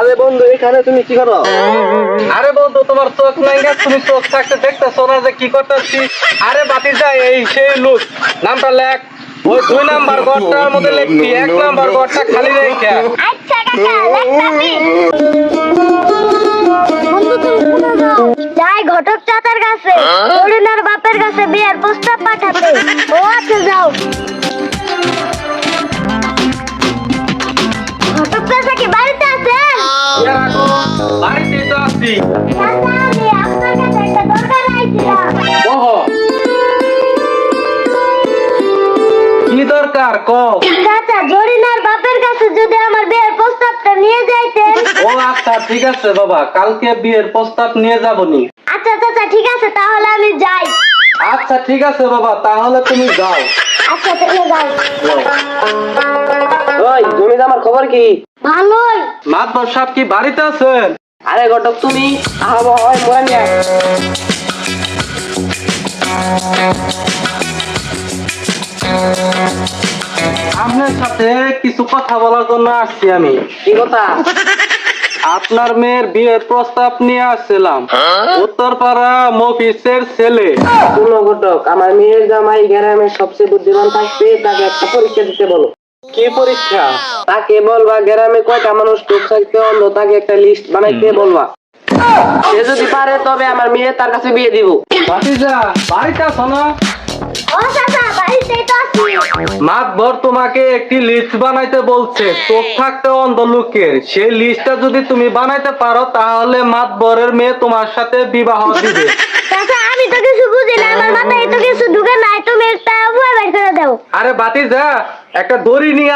আরে বন্ধু এখানে তুমি কি করো? আরে বন্ধু তোমার চোখ নাই না? তুমি চোখ থাকতে দেখতেছো না যে কি করতেছি? আরে বাতি যায় এই সেই লোক নামটা লেখ। ওই দুই নাম্বার ঘরটার মধ্যে লিখবি এক নাম্বার ঘরটা খালি রেখে। আচ্ছা কাকা লেখতাছি যাই ঘটক চাচার কাছে হরিণার বাপের কাছে বিয়ের প্রস্তাব পাঠাতে। ও আচ্ছা যাও। ওহ। কি দরকার? ক চাচা জরিনার বাপের কাছে যদি আমার বিয়ের প্রস্তাবটা নিয়ে যাইতেন। ও আচ্ছা ঠিক আছে বাবা কালকে বিয়ের প্রস্তাব নিয়ে যাবনি। আচ্ছা চাচা ঠিক আছে তাহলে আমি যাই। আচ্ছা ঠিক আছে বাবা তাহলে তুমি যাও। আচ্ছা তাহলে যাই। ওই জমি আমার খবর কি? ভালোই। মাতবর সাহেব কি বাড়িতে আছেন? আরে ঘটক তুমি আহা হয় মরে নিয়ে আপনার সাথে কিছু কথা বলার জন্য আসছি আমি। কি কথা? আপনার মেয়ের বিয়ের প্রস্তাব নিয়ে আসছিলাম। উত্তরপাড়া মফিসের ছেলে। ঘটক আমার মেয়ের জামাই গ্রামের সবচেয়ে বুদ্ধিমান থাকবে তাকে একটা পরীক্ষা দিতে বলো। কি পরীক্ষা? তাকে বলবা গ্রামে কয়টা মানুষ টুক থাকতে অন্ধ তাকে একটা লিস্ট বানাইতে বলবা। সে যদি পারে তবে আমার মেয়ে তার কাছে বিয়ে দিব। ভাতিজা বাড়িতে আছো না? মাতবর তোমাকে একটি লিস্ট বানাইতে বলছে। চোখ থাকতে অন্ধ লোকের। সেই লিস্টটা যদি তুমি বানাইতে পারো তাহলে মাতবরের মেয়ে তোমার সাথে বিবাহ দিবে। আমি তো কিছু বুঝি না। আমার মাথায় তো কিছু ঢুকে নাই। তুমি একটা উপায় বের করে দাও। আরে বাতিজা একটা দড়ি নিয়ে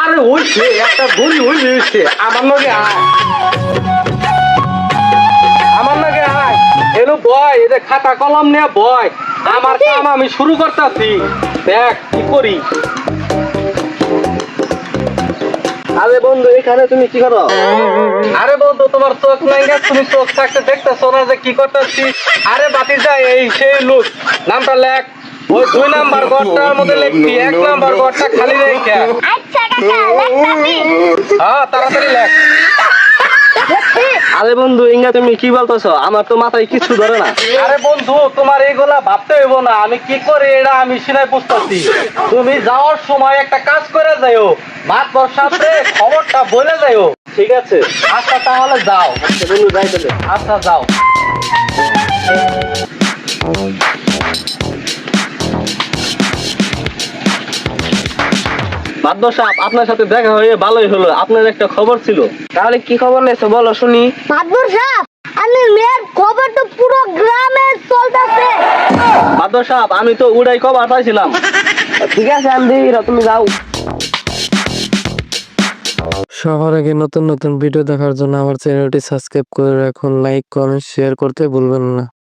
আরে হইছে একটা দড়ি হই হইছে আমার লগে আয়। আমার লগে আয়। এলো বয়, এদের খাতা কলম নিয়ে বয়। আমার কাম আমি শুরু করতেছি। দেখ, কি করি। আরে বন্ধু, এখানে তুমি কি করো? আরে তোমার চোখ নাই না তুমি চোখ থাকতে দেখতেছো না যে কি করতেছি? আরে বাতি যায় এই সেই লোক নামটা লেখ। ওই দুই নাম্বার ঘরটার মধ্যে লিখবি এক নাম্বার ঘরটা খালি রেখে। আচ্ছা কাকা হ্যাঁ তাড়াতাড়ি লেখ। আরে বন্ধু ইঙ্গা তুমি কি বলতেছো? আমার তো মাথায় কিছু ধরে না। আরে বন্ধু তোমার এইগুলা ভাবতে হইব না। আমি কি করে এটা আমি সিনাই বুঝতেছি তুমি যাওয়ার সময় একটা কাজ করে যাইও। মাত বর্ষাতে খবরটা বলে যাইও। ঠিক আছে। আচ্ছা তাহলে যাও। আচ্ছা, বন্ধু যাই তাহলে আচ্ছা যাও। বাদ্য সাহেব আপনার সাথে দেখা হয়ে ভালোই হলো। আপনার একটা খবর ছিল। তাহলে কি খবর নেছো বলো শুনি। মাদবুর সাহেব আমি মেয়ের খবর তো পুরো গ্রামে চলতেছে। বাদ্য সাহেব আমি তো উড়াই খবর পাইছিলাম। ঠিক আছে আমি দেখি তুমি যাও। সবার আগে নতুন নতুন ভিডিও দেখার জন্য আমার চ্যানেলটি সাবস্ক্রাইব করে রাখুন লাইক কমেন্ট শেয়ার করতে ভুলবেন না।